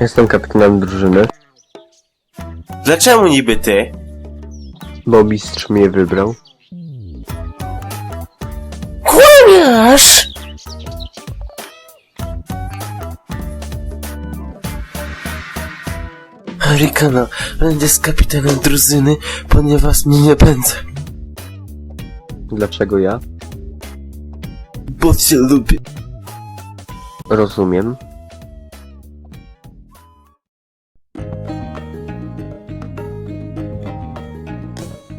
Jestem kapitanem drużyny, Dlaczego niby ty? bo mistrz mnie wybrał. Kłamiasz! Harikana, będę z kapitanem drużyny, ponieważ mnie nie będzie. Dlaczego ja? Bo cię lubię. Rozumiem.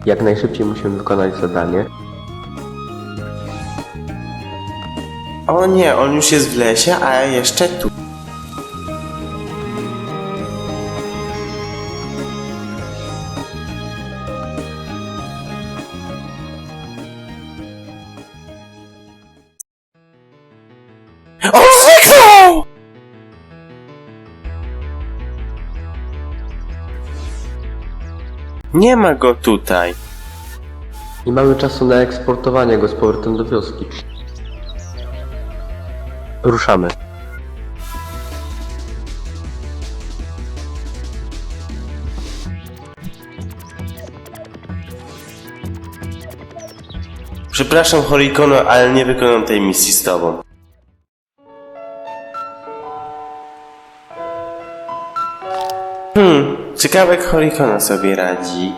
Jak najszybciej musimy wykonać zadanie. O nie, on już jest w lesie, a ja jeszcze tu. Nie ma go tutaj. Nie mamy czasu na eksportowanie go z powrotem do wioski. Ruszamy. Przepraszam, Horikono, ale nie wykonam tej misji z tobą. Ciekawe jak Horikono sobie radzi.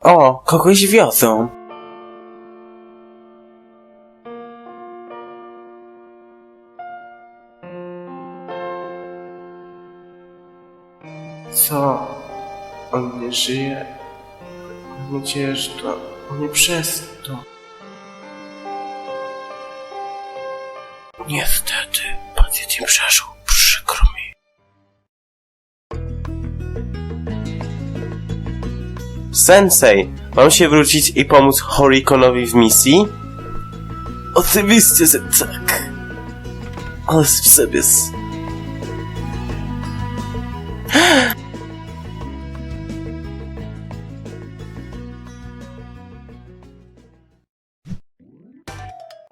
O, kogoś wiozą. Co? On nie żyje? Że to nie przez to. Niestety, pacjent nie przeżył. Przykro mi. Sensei, mam się wrócić i pomóc Horikonowi w misji? Oczywiście, że tak. Ale w sobie...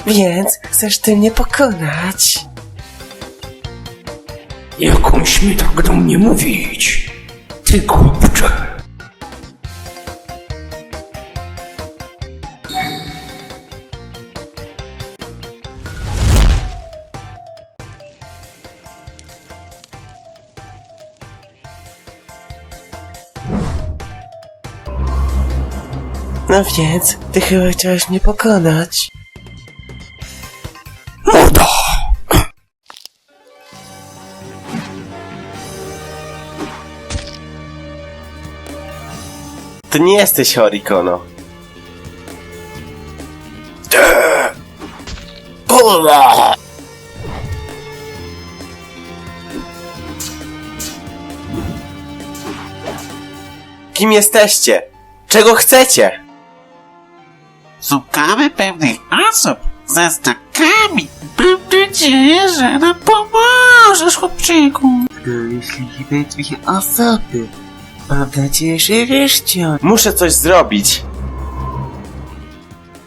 Więc chcesz ty mnie pokonać? Jakąś mi tak do mnie mówić? Ty głupcze. No więc, ty chyba chciałeś mnie pokonać. To nie jesteś Horikono. Kurwa! Kim jesteście? Czego chcecie? Szukamy pewnych osób ze znakami. Mam nadzieję, że nam pomożesz, chłopczyku. Jeśli nie dwie osoby. Mam nadzieję, że. Muszę coś zrobić.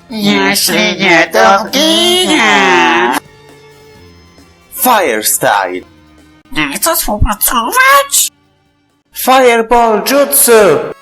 Jeśli nie, to zginie. Firestyle. Nie chcę współpracować? Fireball Jutsu!